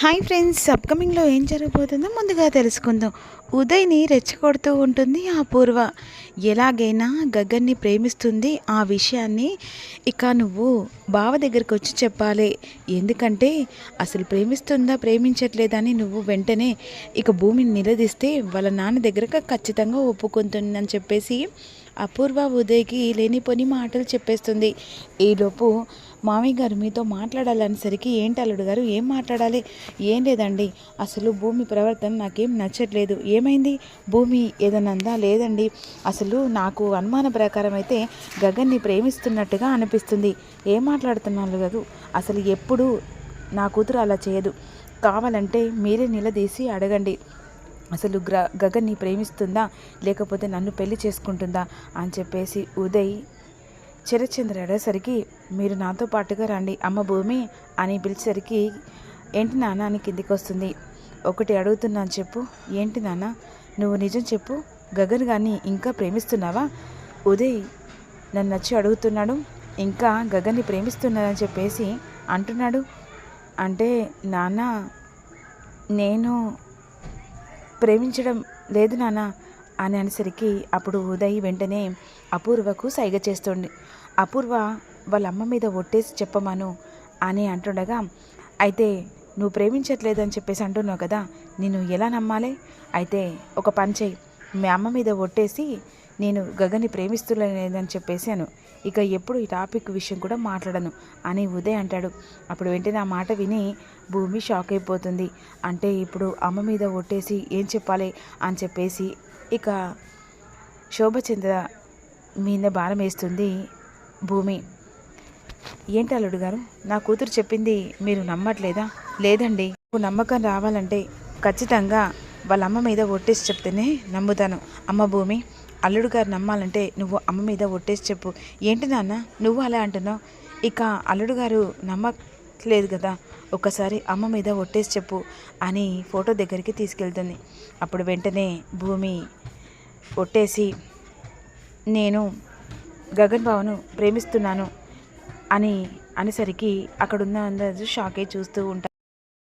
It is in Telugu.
హాయ్ ఫ్రెండ్స్ అప్కమింగ్లో ఏం జరగబోతుందో ముందుగా తెలుసుకుందాం. ఉదయ్ని రెచ్చగొడుతూ ఉంటుంది ఆ పూర్వ ఎలాగైనా గగన్ని ప్రేమిస్తుంది ఆ విషయాన్ని ఇక నువ్వు బావ దగ్గరికి వచ్చి చెప్పాలి. ఎందుకంటే అసలు ప్రేమిస్తుందా ప్రేమించట్లేదా అని నువ్వు వెంటనే ఇక భూమిని నిలదీస్తే వాళ్ళ నాన్న దగ్గరకు ఖచ్చితంగా ఒప్పుకుంటుందని చెప్పేసి అపూర్వ ఉదయ్కి లేనిపోని మాటలు చెప్పేస్తుంది. ఈలోపు మామయ్య గారు మీతో మాట్లాడాలనేసరికి ఏంటి అల్లుడు గారు? ఏం మాట్లాడాలి? ఏం లేదండి. అసలు భూమి ప్రవర్తన నాకేం నచ్చట్లేదు. ఏమైంది? భూమి ఏదైనా అందా? లేదండి. అసలు నాకు అనుమాన ప్రకారం అయితే గగన్ని ప్రేమిస్తున్నట్టుగా అనిపిస్తుంది. ఏం మాట్లాడుతున్నాను గారు అసలు ఎప్పుడు నా కూతురు అలా చేయదు. కావాలంటే మీరే నిలదీసి అడగండి. అసలు గ్ర గగన్ని ప్రేమిస్తుందా? లేకపోతే నన్ను పెళ్ళి చేసుకుంటుందా? అని చెప్పేసి ఉదయ్ చిరచంద్ర అడేసరికి మీరు నాతో పాటుగా రండి అమ్మ భూమి అని పిలిచేసరికి ఏంటి నాన్న అని కిందికి వస్తుంది ఒకటి అడుగుతున్నాను చెప్పు. ఏంటి నాన్న? నువ్వు నిజం చెప్పు. గగన్ గారిని ఇంకా ప్రేమిస్తున్నావా? ఉదయ్ నన్ను వచ్చి అడుగుతున్నాడు. ఇంకా గగన్ని ప్రేమిస్తున్నానని చెప్పేసి అంటున్నాడు. అంటే నాన్న నేను ప్రేమించడం లేదు నాన్న. అని అనేసరికి అప్పుడు ఉదయ్ వెంటనే అపూర్వకు సైగ చేస్తుంది. అపూర్వ వాళ్ళ అమ్మ మీద ఒట్టేసి చెప్పమాను అని అంటుండగా అయితే నువ్వు ప్రేమించట్లేదని చెప్పేసి అంటున్నావు కదా నేను ఎలా నమ్మాలి? అయితే ఒక పని చెయ్యి. మీ అమ్మ మీద ఒట్టేసి నేను గగన్ని ప్రేమిస్తులేదని చెప్పేసాను ఇక ఎప్పుడు ఈ టాపిక్ విషయం కూడా మాట్లాడను అని ఉదయ్ అంటాడు. అప్పుడు వెంటనే ఆ మాట విని భూమి షాక్ అయిపోతుంది. అంటే ఇప్పుడు అమ్మ మీద ఒట్టేసి ఏం చెప్పాలి? అని చెప్పేసి ఇక శోభచంద్ర మీద బాణం వేస్తుంది భూమి. ఏంటి అల్లుడు గారు? నా కూతురు చెప్పింది మీరు నమ్మట్లేదా? లేదండి. నమ్మకం రావాలంటే ఖచ్చితంగా వాళ్ళ అమ్మ మీద ఒట్టేసి చెప్తేనే నమ్ముతాను. అమ్మ భూమి అల్లుడు గారు నమ్మాలంటే నువ్వు అమ్మ మీద ఒట్టేసి చెప్పు. ఏంటి నాన్న? నువ్వు అలా అంటున్నావు? ఇక అల్లుడు గారు నమ్మ లేదు కదా ఒక్కసారి అమ్మ మీద ఒట్టేసి చెప్పు అని ఫోటో దగ్గరికి తీసుకెళ్తుంది. అప్పుడు వెంటనే భూమి ఒట్టేసి నేను గగన్ బాబును ప్రేమిస్తున్నాను అని అనేసరికి అక్కడున్న అందరూ షాక్ అయి చూస్తూ ఉంటారు.